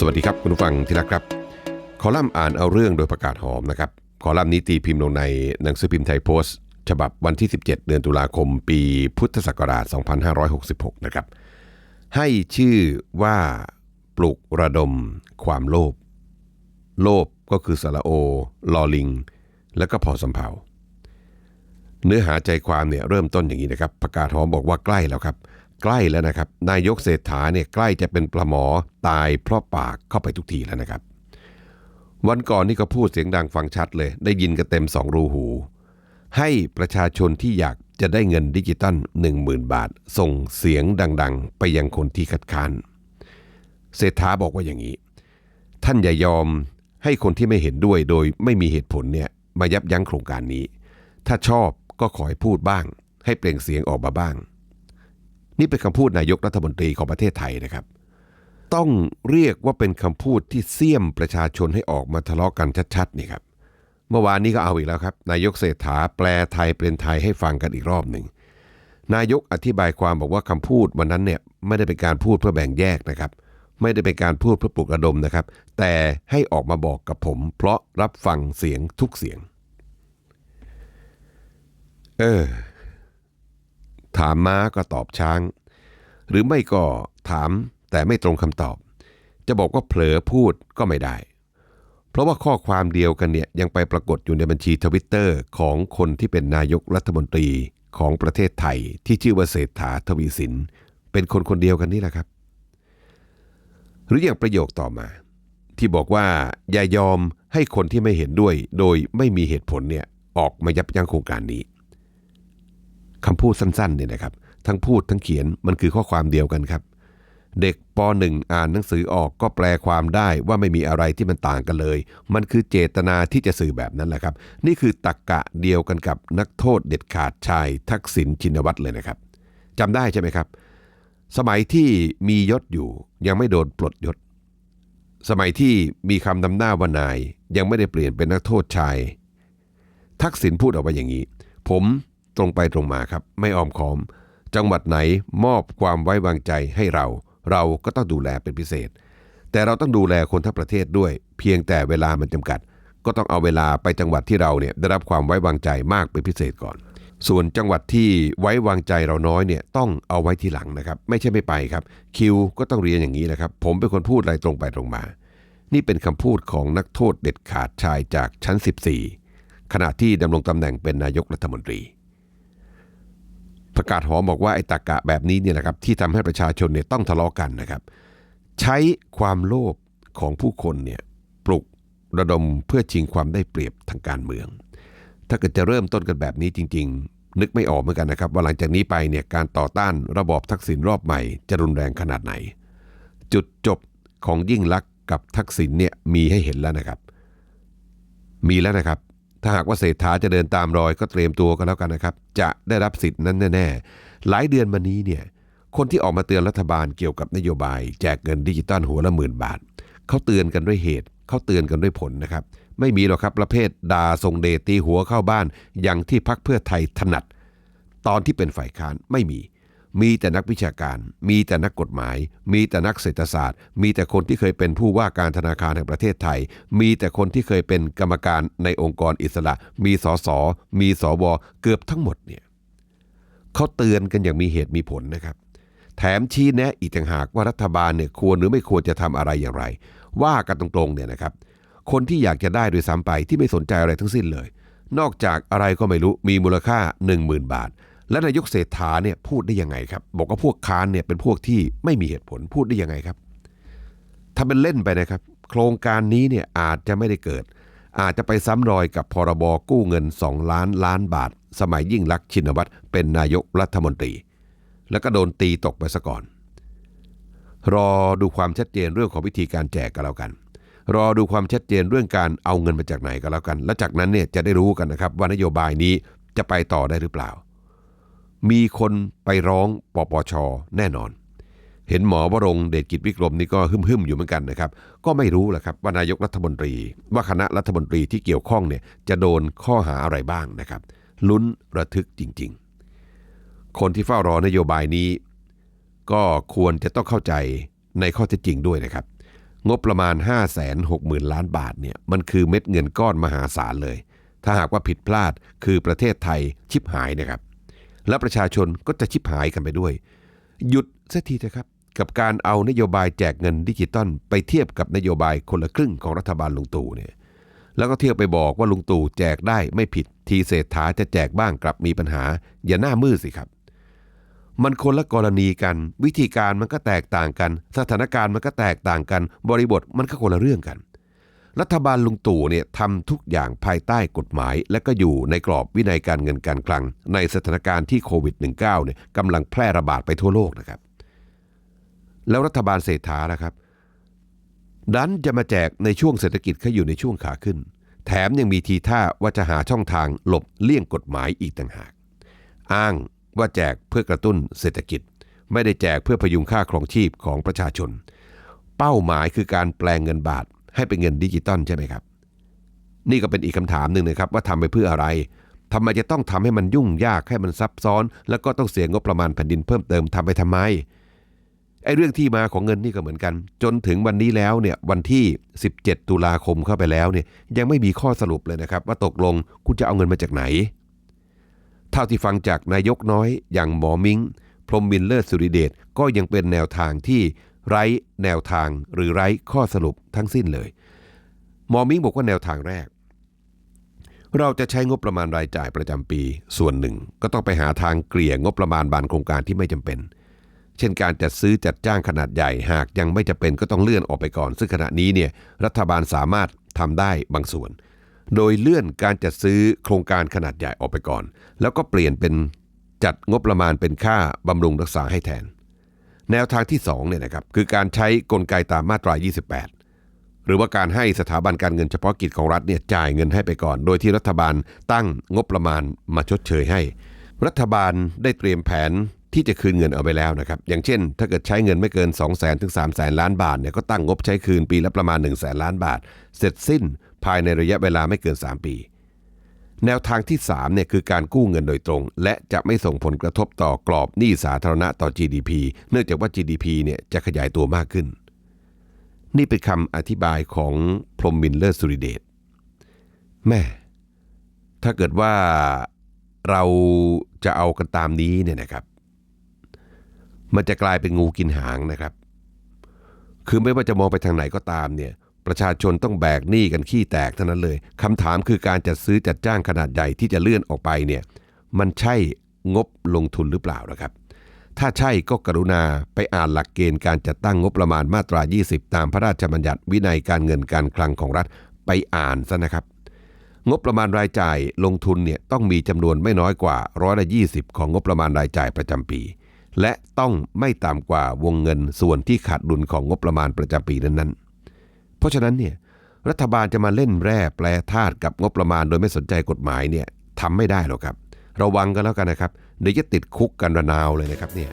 สวัสดีครับคุณผู้ฟังที่รักครับ คอลัมน์อ่านเอาเรื่องโดยประกาศหอมนะครับคอลัมน์นี้ตีพิมพ์ลงในหนังสือพิมพ์ไทยโพสต์ ฉบับวันที่ 17 เดือนตุลาคม ปีพุทธศักราช 2566 นะครับ ให้ชื่อว่าปลุกระดมความโลภโลภก็คือสระโอ ลอลิง แล้วก็พอสำเพาเนื้อหาใจความเนี่ยเริ่มต้นอย่างนี้นะครับ ประกาศหอมบอกว่าใกล้แล้วครับ ใกล้แล้วนะครับ นายกเศรษฐาเนี่ยใกล้จะเป็นปลาหมอตายเพราะปากเข้าไปทุกทีแล้วนะครับ วันก่อนนี่ก็พูดเสียงดังฟังชัดเลย ได้ยินกันเต็มสองรูหู ให้ประชาชนที่อยากจะได้เงินดิจิตัล10,000 บาท ส่งเสียงดัง ๆ ไปยังคนที่คัดค้าน เศรษฐาบอกว่าอย่างนี้ ท่านอย่ายอมให้คนที่ไม่เห็นด้วยโดยไม่มีเหตุผลเนี่ยมายับยั้งโครงการนี้ ถ้าชอบก็ขอให้พูดบ้าง ให้เปล่งเสียงออกมาบ้าง นี่เป็นคำพูดนายกรัฐมนตรีของประเทศไทยนะครับ ต้องเรียกว่าเป็นคำพูดที่เสี่ยมประชาชนให้ออกมาทะเลาะกันชัดๆนี่ครับ เมื่อวานนี้ก็เอาอีกแล้วครับ นายกเศรษฐาแปลไทยเป็นไทยให้ฟังกันอีกรอบหนึ่งนายกอธิบายความบอกว่าคำพูดวันนั้นเนี่ยไม่ได้เป็นการพูดเพื่อแบ่งแยกนะครับ ไม่ได้เป็นการพูดเพื่อปลุกระดมนะครับ แต่ให้ออกมาบอกกับผม เพราะรับฟังเสียงทุกเสียง เออ ถามม้าก็ตอบช้าง หรือไม่ก็ถามแต่ไม่ตรงคำตอบ จะบอกว่าเผลอพูดก็ไม่ได้ เพราะว่าข้อความเดียวกันเนี่ยยังไปปรากฏอยู่ในบัญชีทวิตเตอร์ของคนที่เป็นนายกรัฐมนตรีของประเทศไทยที่ชื่อว่าเศรษฐาทวีสิน เป็นคนคนเดียวกันนี่แหละครับ หรืออย่างประโยคต่อมา ที่บอกว่าอย่ายอมให้คนที่ไม่เห็นด้วย โดยไม่มีเหตุผลเนี่ยออกมายับยั้งโครงการนี้ คำพูดสั้นๆเนี่ยนะครับ ทั้งพูดทั้งเขียนมันคือข้อความเดียวกันครับ เด็กป .1 อ่านหนังสือออกก็แปลความได้ว่าไม่มีอะไรที่มันต่างกันเลย มันคือเจตนาที่จะสื่อแบบนั้นแหละครับ นี่คือตักกะเดียวกันกับนักโทษเด็ดขาดชายทักษิณชินวัตรเลยนะครับจำได้ใช่ไหมครับ สมัยที่มียศอยู่ยังไม่โดนปลดยศ สมัยที่มีคำนำหน้าว่านายยังไม่ได้เปลี่ยนเป็นนักโทษชาย ทักษิณพูดออกมาอย่างนี้ ผม ตรงไปตรงมาครับ ไม่อ้อมค้อม จังหวัดไหนมอบความไว้วางใจให้เรา เราก็ต้องดูแลเป็นพิเศษ แต่เราต้องดูแลคนทั้งประเทศด้วย เพียงแต่เวลามันจำกัด ก็ต้องเอาเวลาไปจังหวัดที่เราเนี่ยได้รับความไว้วางใจมากเป็นพิเศษก่อน ส่วนจังหวัดที่ไว้วางใจเราน้อยเนี่ยต้องเอาไว้ทีหลังนะครับ ไม่ใช่ไม่ไปครับ คิวก็ต้องเรียนอย่างนี้นะครับ ผมเป็นคนพูดอะไรตรงไปตรงมา นี่เป็นคำพูดของนักโทษเด็ดขาดชายจากชั้น 14ขณะที่ดำรงตำแหน่งเป็นนายกรัฐมนตรี ประกาศหอมบอกว่าไอ้ตากะแบบนี้เนี่ยนะครับที่ทำให้ประชาชนเนี่ยต้องทะเลาะกันนะครับ ใช้ความโลภของผู้คนเนี่ยปลุกระดมเพื่อชิงความได้เปรียบทางการเมือง ถ้าเกิดจะเริ่มต้นกันแบบนี้จริง ๆ นึกไม่ออกเหมือนกันนะครับว่าหลังจากนี้ไปเนี่ยการต่อต้านระบอบทักษิณรอบใหม่จะรุนแรงขนาดไหน จุดจบของยิ่งลักษณ์กับทักษิณเนี่ยมีให้เห็นแล้วนะครับ มีแล้วนะครับ ถ้าหากว่าเศรษฐาจะเดินตามรอยก็เตรียมตัวกันแล้วกันนะครับ จะได้รับสิทธิ์นั้นแน่ๆ หลายเดือนมานี้เนี่ยคนที่ออกมาเตือนรัฐบาลเกี่ยวกับนโยบาย แจกเงินดิจิตอลหัวละหมื่นบาทเขาเตือนกันด้วยเหตุเขาเตือนกันด้วยผลนะครับ ไม่มีหรอกครับประเภทด่าทรงเดชตีหัวเข้าบ้าน อย่างที่พักเพื่อไทยถนัด ตอนที่เป็นฝ่ายค้านไม่มี มีแต่นักวิชาการ มีแต่นักกฎหมาย มีแต่นักเศรษฐศาสตร์ มีแต่คนที่เคยเป็นผู้ว่าการธนาคารแห่งประเทศไทย มีแต่คนที่เคยเป็นกรรมการในองค์กรอิสระ มีสส มีสว เกือบทั้งหมดเนี่ยเขาเตือนกันอย่างมีเหตุมีผลนะครับ แถมชี้แนะอีกต่างหากว่ารัฐบาลเนี่ยควรหรือไม่ควรจะทำอะไรอย่างไร ว่ากันตรงๆเนี่ยนะครับ คนที่อยากจะได้โดยซ้ำไปที่ไม่สนใจอะไรทั้งสิ้นเลย นอกจากอะไรก็ไม่รู้มีมูลค่า 10,000 บาท และนายกเศรษฐาเนี่ยพูดได้ยังไงครับ บอกว่าพวกค้านเนี่ยเป็นพวกที่ไม่มีเหตุผลพูดได้ยังไงครับถ้าเป็นเล่นไปนะครับ โครงการนี้เนี่ยอาจจะไม่ได้เกิด อาจจะไปซ้ำรอยกับพรบกู้เงิน 2 ล้านล้านบาท สมัยยิ่งลักษณ์ชินวัตรเป็นนายกรัฐมนตรี แล้วก็โดนตีตกไปซะก่อน รอดูความชัดเจนเรื่องของวิธีการแจกกันแล้วกัน รอดูความชัดเจนเรื่องการเอาเงินมาจากไหนก็แล้วกัน แล้วจากนั้นเนี่ยจะได้รู้กันนะครับว่านโยบายนี้จะไปต่อได้หรือเปล่า มีคนไปร้องปปชแน่นอน เห็นหมอวรงเดชกิจวิกรมนี่ก็หึ่มๆอยู่เหมือนกันนะครับ ก็ไม่รู้แหละครับว่านายกรัฐมนตรี ว่าคณะรัฐมนตรีที่เกี่ยวข้องเนี่ยจะโดนข้อหาอะไรบ้างนะครับ ลุ้นระทึกจริง ๆ คนที่เฝ้ารอนโยบายนี้ ก็ควรจะต้องเข้าใจในข้อเท็จจริงด้วยนะครับ งบประมาณ 5 6 0 0 0 0 ล้านบาทเนี่ยมันคือเม็ดเงินก้อนมหาศาลเลย ถ้าหากว่าผิดพลาดคือประเทศไทยชิบหายนะครับ และประชาชนก็จะชิบหายกันไปด้วย หยุดสักทีเถอะครับ กับการเอานโยบายแจกเงินดิจิตอลไปเทียบกับนโยบายคนละครึ่งของรัฐบาลลุงตู่เนี่ยแล้วก็เที่ยวไปบอกว่าลุงตู่แจกได้ไม่ผิด ทีเศรษฐาจะแจกบ้างกลับมีปัญหา อย่าหน้ามืดสิครับ มันคนละกรณีกัน วิธีการมันก็แตกต่างกัน สถานการณ์มันก็แตกต่างกัน บริบทมันก็คนละเรื่องกัน รัฐบาลลุงตู่เนี่ยทำทุกอย่างภายใต้กฎหมาย และก็อยู่ในกรอบวินัยการเงินการคลัง ในสถานการณ์ที่โควิด -19 เนี่ยกำลังแพร่ระบาดไปทั่วโลกนะครับ แล้วรัฐบาลเศรษฐานะครับ ดันจะมาแจกในช่วงเศรษฐกิจเขาอยู่ในช่วงขาขึ้น แถมยังมีทีท่าว่าจะหาช่องทางหลบเลี่ยงกฎหมายอีกต่างหาก อ้างว่าแจกเพื่อกระตุ้นเศรษฐกิจ ไม่ได้แจกเพื่อพยุงค่าครองชีพของประชาชน เป้าหมายคือการแปลงเงินบาท ให้เป็นเงินดิจิตอลใช่ไหมครับ นี่ก็เป็นอีกคำถามหนึ่งนะครับว่าทำไปเพื่ออะไรทำไมจะต้องทำให้มันยุ่งยากให้มันซับซ้อน แล้วก็ต้องเสียงบประมาณแผ่นดินเพิ่มเติมทำไปทำไมไอ้เรื่องที่มาของเงินนี่ก็เหมือนกัน จนถึงวันนี้แล้วเนี่ยวันที่ 17 ตุลาคมเข้าไปแล้วเนี่ยยังไม่มีข้อสรุปเลยนะครับ ว่าตกลงคุณจะเอาเงินมาจากไหน เท่าที่ฟังจากนายกน้อยอย่างหมอมิงพรมมินเลิศสุริเดชก็ยังเป็นแนวทางที่ ไร้แนวทางหรือไร้ข้อสรุปทั้งสิ้นเลยหมอมิงบอกว่าแนวทางแรก เราจะใช้งบประมาณรายจ่ายประจำปี ส่วนหนึ่ง ก็ต้องไปหาทางเกลี่ยงบประมาณบานโครงการที่ไม่จำเป็น เช่นการจัดซื้อจัดจ้างขนาดใหญ่หากยังไม่จำเป็นก็ต้องเลื่อนออกไปก่อน ซึ่งขณะนี้เนี่ยรัฐบาลสามารถทำได้บางส่วน โดยเลื่อนการจัดซื้อโครงการขนาดใหญ่ออกไปก่อน แล้วก็เปลี่ยนเป็นจัดงบประมาณเป็นค่าบำรุงรักษาให้แทน แนวทางที่2เนี่ยนะครับคือการใช้กลไกตามมาตรา 28 หรือว่าการให้สถาบันการเงินเฉพาะกิจของรัฐเนี่ยจ่ายเงินให้ไปก่อน โดยที่รัฐบาลตั้งงบประมาณมาชดเชยให้ รัฐบาลได้เตรียมแผนที่จะคืนเงินเอาไปแล้วนะครับ อย่างเช่น ถ้าเกิดใช้เงินไม่เกิน 2 0 0 0 0 0ถึง3 0 0 0 0 ล้านบาทเนี่ยก็ตั้งงบใช้คืนปีละประมาณ 1 0 0 0 0 0 ล้านบาท เสร็จสิ้นภายในระยะเวลาไม่เกิน 3 ปี แนวทางที่ 3เนี่ยคือการกู้เงินโดยตรง และจะไม่ส่งผลกระทบต่อกรอบหนี้สาธารณะต่อ GDP เนื่องจากว่า GDP เนี่ยจะขยายตัวมากขึ้น นี่เป็นคำอธิบายของพรมมินเลิศสุริเดชแม่ ถ้าเกิดว่าเราจะเอากันตามนี้เนี่ยนะครับ มันจะกลายเป็นงูกินหางนะครับ คือไม่ว่าจะมองไปทางไหนก็ตามเนี่ย ประชาชนต้องแบกหนี้กันขี้แตกเท่านั้นเลยคำถามคือการจัดซื้อจัดจ้างขนาดใหญ่ที่จะเลื่อนออกไปเนี่ยมันใช่งบลงทุนหรือเปล่านะครับ ถ้าใช่ก็กรุณาไปอ่านหลักเกณฑ์การจัดตั้งงบประมาณมาตรา 20 ตามพระราชบัญญัติวินัยการเงินการคลังของรัฐไปอ่านซะนะครับ งบประมาณรายจ่ายลงทุนเนี่ยต้องมีจำนวนไม่น้อยกว่าร้อยละยีของงบประมาณรายจ่ายประจำปี และต้องไม่ต่ำกว่าวงเงินส่วนที่ขาดดุลของงบประมาณประจำปีนั้นๆ เพราะฉะนั้นเนี่ยรัฐบาลจะมาเล่นแร่แปลธาตุกับงบประมาณโดยไม่สนใจกฎหมายเนี่ยทำไม่ได้หรอกครับ ระวังกันแล้วกันนะครับเดี๋ยวจะติดคุกกันระนาวเลยนะครับเนี่ย